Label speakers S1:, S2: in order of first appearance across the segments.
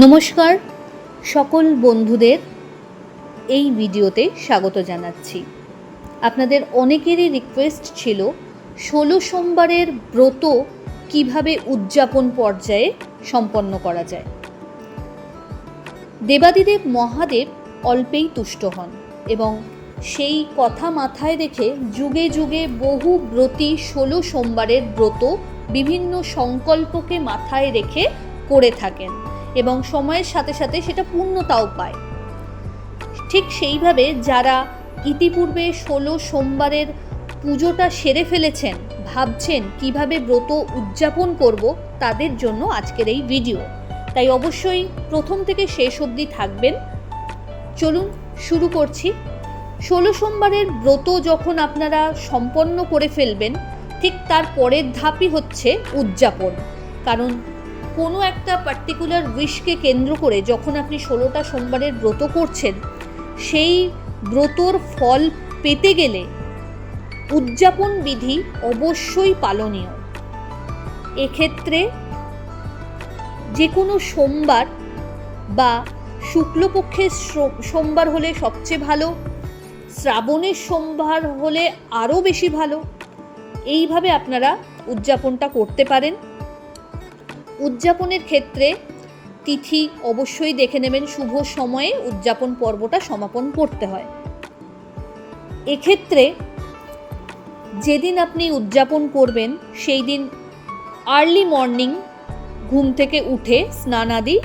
S1: নমস্কার, সকল বন্ধুদের এই ভিডিওতে স্বাগত জানাচ্ছি। আপনাদের অনেকেরই রিকোয়েস্ট ছিল, ষোলো সোমবারের ব্রত কীভাবে উদযাপন পর্যায়ে সম্পন্ন করা যায়। দেবাদিদেব মহাদেব অল্পেই তুষ্ট হন এবং সেই কথা মাথায় রেখে যুগে যুগে বহু ব্রতী ষোলো সোমবারের ব্রত বিভিন্ন সংকল্পকে মাথায় রেখে করে থাকেন। এবং সময়ের সাথে সাথে সেটা পূর্ণতাও পায়। ঠিক সেইভাবে যারা ইতিপূর্বে ষোলো সোমবারের পুজোটা সেরে ফেলেছেন, ভাবছেন কীভাবে ব্রত উদযাপন করব তাদের জন্য আজকের এই ভিডিও। তাই অবশ্যই প্রথম থেকে শেষ অবধি থাকবেন। চলুন শুরু করছি। ষোলো সোমবারের ব্রত যখন আপনারা সম্পন্ন করে ফেলবেন, ঠিক তার পরের ধাপই হচ্ছে উদযাপন। কারণ কোনো একটা পার্টিকুলার উইশকে কেন্দ্র করে যখন আপনি ষোলোটা সোমবারের ব্রত করছেন, সেই ব্রতর ফল পেতে গেলে উদযাপন বিধি অবশ্যই পালনীয়। এক্ষেত্রে যে কোনো সোমবার বা শুক্লপক্ষের সোমবার হলে সবচেয়ে ভালো, শ্রাবণের সোমবার হলে আরও বেশি ভালো। এইভাবে আপনারা উদযাপনটা করতে পারেন। উদযাপনের ক্ষেত্রে তিথি অবশ্যই দেখে নেবেন, শুভ সময়ে উদযাপন পর্বটা সমাপন করতে হয়। এক্ষেত্রে যেদিন আপনি উদযাপন করবেন, সেই দিন আর্লি মর্নিং ঘুম থেকে উঠে স্নানাদি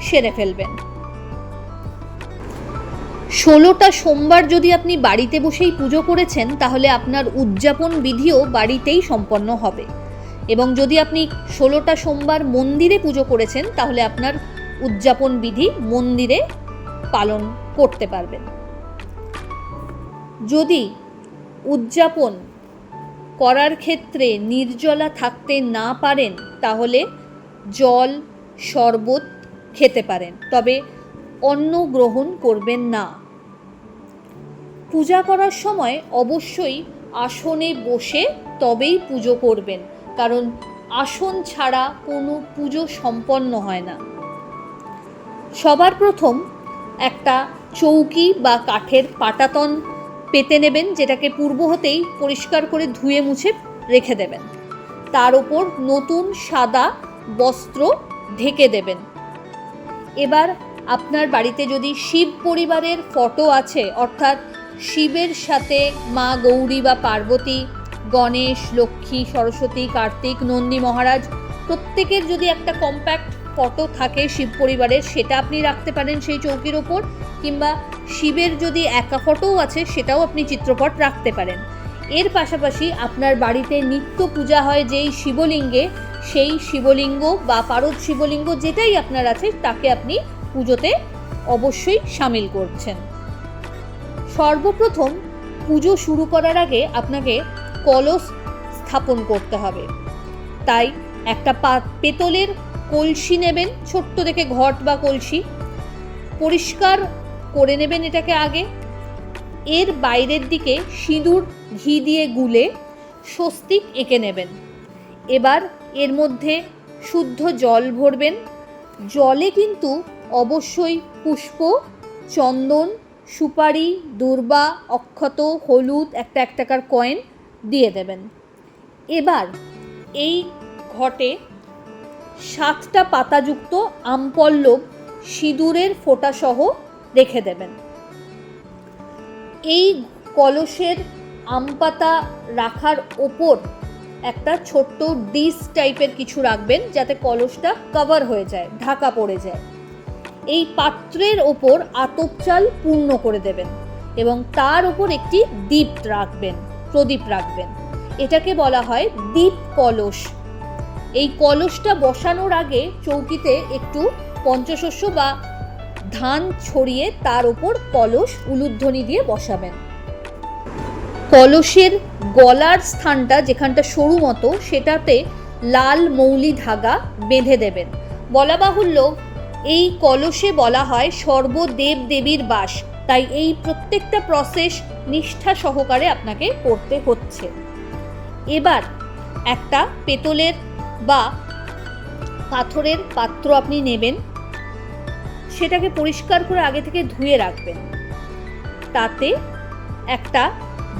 S1: সেরে ফেলবেন। ষোলোটা সোমবার যদি আপনি বাড়িতে বসেই পুজো করেছেন, তাহলে আপনার উদযাপন বিধিও বাড়িতেই সম্পন্ন হবে। এবং যদি আপনি ষোলোটা সোমবার মন্দিরে পুজো করেছেন, তাহলে আপনার উদযাপন বিধি মন্দিরে পালন করতে পারবেন। যদি উদযাপন করার ক্ষেত্রে নির্জলা থাকতে না পারেন, তাহলে জল শরবত খেতে পারেন, তবে অন্ন গ্রহণ করবেন না। পূজা করার সময় অবশ্যই আসনে বসে তবেই পুজো করবেন। কারণ আসন ছাড়া কোনো পুজো সম্পন্ন হয় না। সবার প্রথম একটা চৌকি বা কাঠের পাটাতন পেতে নেবেন, যেটাকে পূর্ব হতেই পরিষ্কার করে ধুয়ে মুছে রেখে দেবেন। তার ওপর নতুন সাদা বস্ত্র ঢেকে দেবেন। এবার আপনার বাড়িতে যদি শিব পরিবারের ফটো আছে, অর্থাৎ শিবের সাথে মা গৌরী বা পার্বতী গণেশ, লক্ষ্মী, সরস্বতী, কার্তিক, নন্দী মহারাজ, প্রত্যেকের যদি একটা কম্প্যাক্ট ফটো থাকে শিব পরিবারের, সেটা আপনি রাখতে পারেন সেই চৌকির ওপর, কিংবা শিবের যদি একা ফটোও আছে, সেটাও আপনি চিত্রপট রাখতে পারেন। এর পাশাপাশি আপনার বাড়িতে নিত্য পূজা হয় যেই শিবলিঙ্গে, সেই শিবলিঙ্গ বা পারদ শিবলিঙ্গ যেটাই আপনার আছে, তাকে আপনি পুজোতে অবশ্যই সামিল করছেন। সর্বপ্রথম পুজো শুরু করার আগে আপনাকে কলস স্থাপন করতে হবে। তাই একটা পেতলের কলসি নেবেন, ছোট্ট দেখে ঘট বা কলসি। পরিষ্কার করে নেবেন এটাকে আগে। এর বাইরের দিকে সিঁদুর, ঘি দিয়ে গুলে স্বস্তিক এঁকে নেবেন। এবার এর মধ্যে শুদ্ধ জল ভরবেন। জলে কিন্তু অবশ্যই পুষ্প, চন্দন, সুপারি, দূর্বা, অক্ষত, হলুদ, একটা এক টাকার কয়েন দিয়ে দেবেন। এবার এই ঘটে সাতটা পাতাযুক্ত আমপল্লব সিঁদুরের ফোঁটাসহ রেখে দেবেন। এই কলসের আম পাতা রাখার ওপর একটা ছোট্ট ডিস টাইপের কিছু রাখবেন যাতে কলসটা কভার হয়ে যায়, ঢাকা পড়ে যায়। এই পাত্রের ওপর আতপচাল পূর্ণ করে দেবেন এবং তার উপর একটি দ্বীপ রাখবেন। প্রদীপ রাখবেন। এটাকে বলা হয় দীপ কলস। এই কলসটা বসানোর আগে চৌকিতে একটু পঞ্চশস্য বা ধান ছড়িয়ে তার ওপর কলস উলুধ্বনি দিয়ে বসাবেন। কলসের গলার স্থানটা যেখানটা সরু মতো, সেটাতে লাল মৌলি ধাগা বেঁধে দেবেন। বলা বাহুল্য, এই কলসে বলা হয় সর্বদেব দেবীর বাস। তাই এই প্রত্যেকটা প্রসেস নিষ্ঠা সহকারে আপনাকে করতে হচ্ছে। এবার একটা পেতলের বা পাথরের পাত্র আপনি নেবেন। সেটাকে পরিষ্কার করে আগে থেকে ধুয়ে রাখবেন। তাতে একটা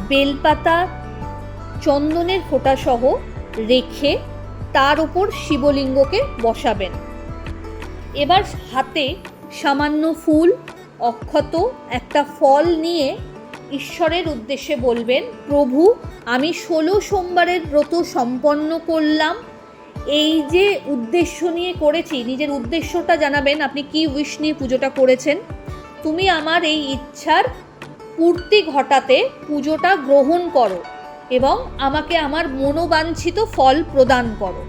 S1: বেলপাতা, চন্দনের ফোঁটা সহ রেখে তার উপর শিবলিঙ্গকে বসাবেন। এবার হাতে সামান্য ফুল, অক্ষত একটা ফল নিয়ে ঈশ্বরের উদ্দেশ্যে বলবেন, প্রভু, আমি ষোলো সোমবারের ব্রত সম্পন্ন করলাম। এই যে উদ্দেশ্য নিয়ে করেছি, নিজের উদ্দেশ্যটা জানাবেন, আপনি কি উইশ নিয়ে পুজোটা করেছেন? তুমি আমার এই ইচ্ছার পূর্তি ঘটাতে পুজোটা গ্রহণ করো এবং আমাকে আমার মনোবাঞ্ছিত ফল প্রদান করো।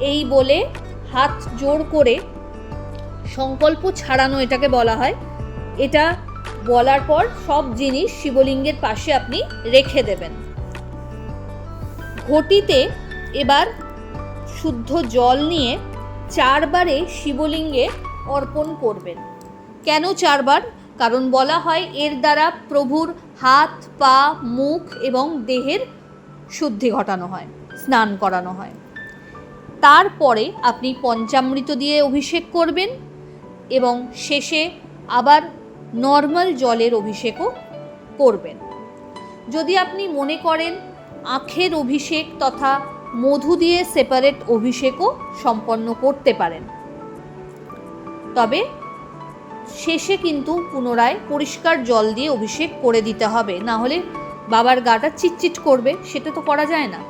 S1: এই বলে হাত জোর করে সংকল্প ছাড়ানো এটাকে বলা হয়। এটা বলার পর সব জিনিস শিবলিঙ্গের পাশে আপনি রেখে দেবেন। ঘটিতে এবার শুদ্ধ জল নিয়ে চারবারে শিবলিঙ্গে অর্পণ করবেন। কেন চারবার? কারণ বলা হয় এর দ্বারা প্রভুর হাত, পা, মুখ এবং দেহের শুদ্ধি ঘটানো হয়, স্নান করানো হয়। তারপরে আপনি পঞ্চামৃত দিয়ে অভিষেক করবেন এবং শেষে আবার নর্মাল জলের অভিষেকও করবেন। যদি আপনি মনে করেন আখের অভিষেক তথা মধু দিয়ে সেপারেট অভিষেকও সম্পন্ন করতে পারেন, তবে শেষে কিন্তু পুনরায় পরিষ্কার জল দিয়ে অভিষেক করে দিতে হবে। না হলে বাবার গাটা চিটচিট করবে, সেটা তো করা যায় না।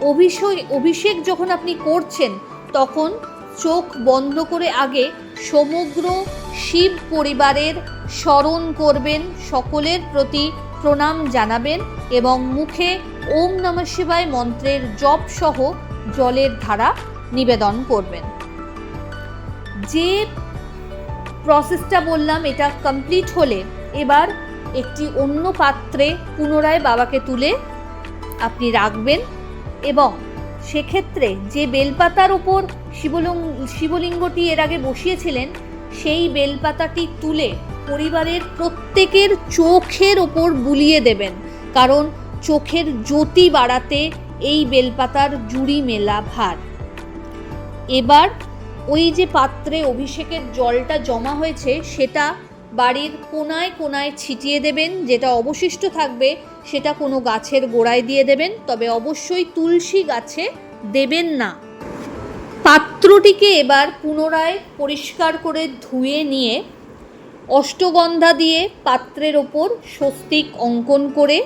S1: অভিষেক অভিষেক যখন আপনি করছেন, তখন চোখ বন্ধ করে আগে সমগ্র শিব পরিবারের স্মরণ করবেন, সকলের প্রতি প্রণাম জানাবেন এবং মুখে ওম নমঃ শিবায় মন্ত্রের জপ সহ জলের ধারা নিবেদন করবেন। যে প্রসেসটা বললাম, এটা কমপ্লিট হলে এবার একটি অন্য পাত্রে পুনরায় বাবাকে তুলে আপনি রাখবেন এবং সেক্ষেত্রে যে বেলপাতার ওপর শিবলিঙ্গ শিবলিঙ্গটি এর আগে বসিয়েছিলেন সেই বেলপাতাটি তুলে পরিবারের প্রত্যেকের চোখের ওপর বুলিয়ে দেবেন। কারণ চোখের জ্যোতি বাড়াতে এই বেলপাতার জুড়ি মেলা ভার। এবার ওই যে পাত্রে অভিষেকের জলটা জমা হয়েছে, সেটা বাড়ির কোনায় কোনায় ছিটিয়ে দেবেন। যেটা অবশিষ্ট থাকবে, সেটা কোনো গাছের গোড়ায় দিয়ে দেবেন। তবে অবশ্যই তুলসী গাছে দেবেন না। পাত্রটিকে এবার পুনরায় পরিষ্কার করে ধুয়ে নিয়ে অষ্টগন্ধা দিয়ে পাত্রের ওপর স্বস্তিক অঙ্কন করে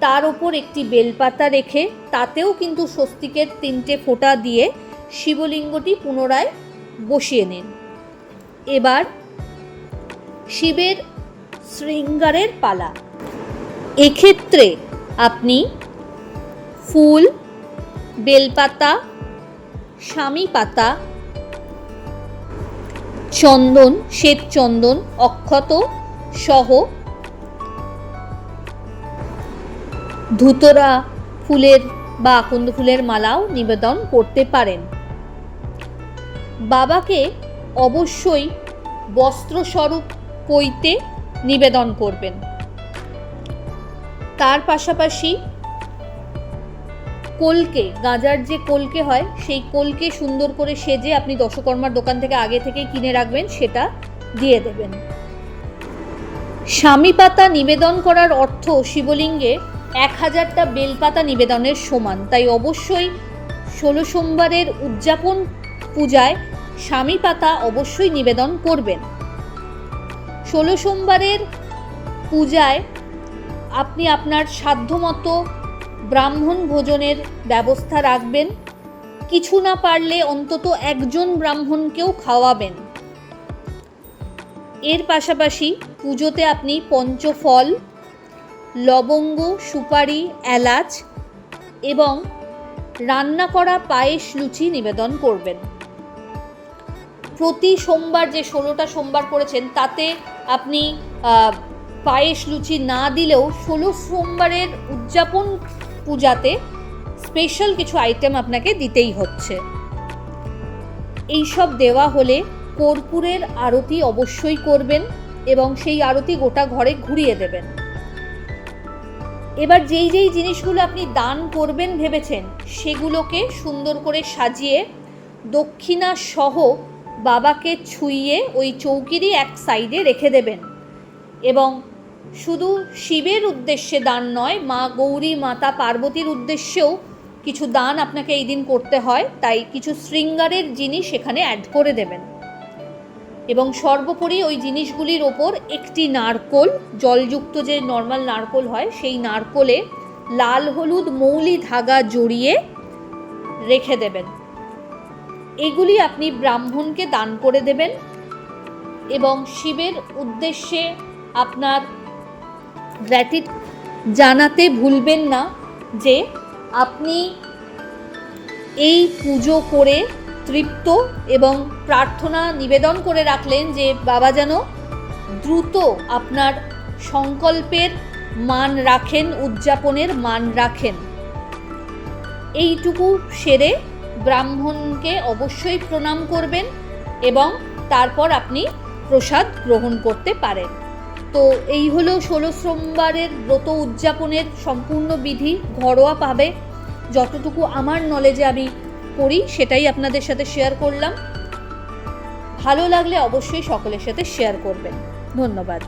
S1: তার ওপর একটি বেলপাতা রেখে তাতেও কিন্তু স্বস্তিকের তিনটে ফোঁটা দিয়ে শিবলিঙ্গটি পুনরায় বসিয়ে নিন। এবার শিবের শৃঙ্গারের পালা। এক্ষেত্রে আপনি ফুল, বেলপাতা স্বামী পাতা, চন্দন, শ্বেত চন্দন, অক্ষত, সহ, ধুতরা ফুলের বা আকন্দ ফুলের মালাও নিবেদন করতে পারেন। বাবাকে অবশ্যই বস্ত্রস্বরূপ পইতে নিবেদন করবেন। তার পাশাপাশি কলকে, গাঁজার যে কলকে হয়, সেই কলকে সুন্দর করে সেজে আপনি দশকর্মার দোকান থেকে আগে থেকে কিনে রাখবেন, সেটা দিয়ে দেবেন। স্বামী পাতা নিবেদন করার অর্থ শিবলিঙ্গে এক হাজারটা বেলপাতা নিবেদনের সমান। তাই অবশ্যই ষোলো সোমবারের উদযাপন পূজায় স্বামী পাতা অবশ্যই নিবেদন করবেন। ষোলো সোমবারের পূজায় আপনি আপনার সাধ্যমতো ব্রাহ্মণ ভোজনের ব্যবস্থা রাখবেন। কিছু না পারলে অন্তত একজন ব্রাহ্মণকেও খাওয়াবেন। এর পাশাপাশি পুজোতে আপনি পঞ্চফল, লবঙ্গ, সুপারি, এলাচ এবং রান্না করা পায়েস, লুচি নিবেদন করবেন। প্রতি সোমবার যে ষোলোটা সোমবার করেছেন, তাতে আপনি পায়েস, লুচি না দিলেও ষোলো সোমবারের উদযাপন পূজাতে স্পেশাল কিছু আইটেম আপনাকে দিতেই হচ্ছে। এইসব দেওয়া হলে কর্পূরের আরতি অবশ্যই করবেন এবং সেই আরতি গোটা ঘরে ঘুরিয়ে দেবেন। এবার যেই যেই জিনিসগুলো আপনি দান করবেন ভেবেছেন, সেগুলোকে সুন্দর করে সাজিয়ে দক্ষিণা সহ বাবাকে ছুঁয়ে ওই চৌকিরই এক সাইডে রেখে দেবেন। এবং শুধু শিবের উদ্দেশ্যে দান নয়, মা গৌরী, মাতা পার্বতীর উদ্দেশ্যেও কিছু দান আপনাকে এই দিন করতে হয়। তাই কিছু শৃঙ্গারের জিনিস এখানে অ্যাড করে দেবেন। এবং সর্বোপরি ওই জিনিসগুলির ওপর একটি নারকোল, জলযুক্ত যে নর্মাল নারকোল হয়, সেই নারকোলে লাল হলুদ মৌলি ধাগা জড়িয়ে রেখে দেবেন। এগুলি আপনি ব্রাহ্মণকে দান করে দেবেন এবং শিবের উদ্দেশ্যে আপনার গ্র্যাটিট জানাতে ভুলবেন না যে আপনি এই পুজো করে তৃপ্ত এবং প্রার্থনা নিবেদন করে রাখলেন যে বাবা যেন দ্রুত আপনার সংকল্পের মান রাখেন, উদযাপনের মান রাখেন। এইটুকু সেরে ব্রাহ্মণকে অবশ্যই প্রণাম করবেন এবং তারপর আপনি প্রসাদ গ্রহণ করতে পারেন। তো এই হলো ষোলো সোমবারের ব্রত উদযাপনের সম্পূর্ণ বিধি ঘরোয়াভাবে যতটুকু আমার নলেজে আমি করি সেটাই আপনাদের সাথে শেয়ার করলাম। ভালো লাগলে অবশ্যই সকলের সাথে শেয়ার করবেন। ধন্যবাদ।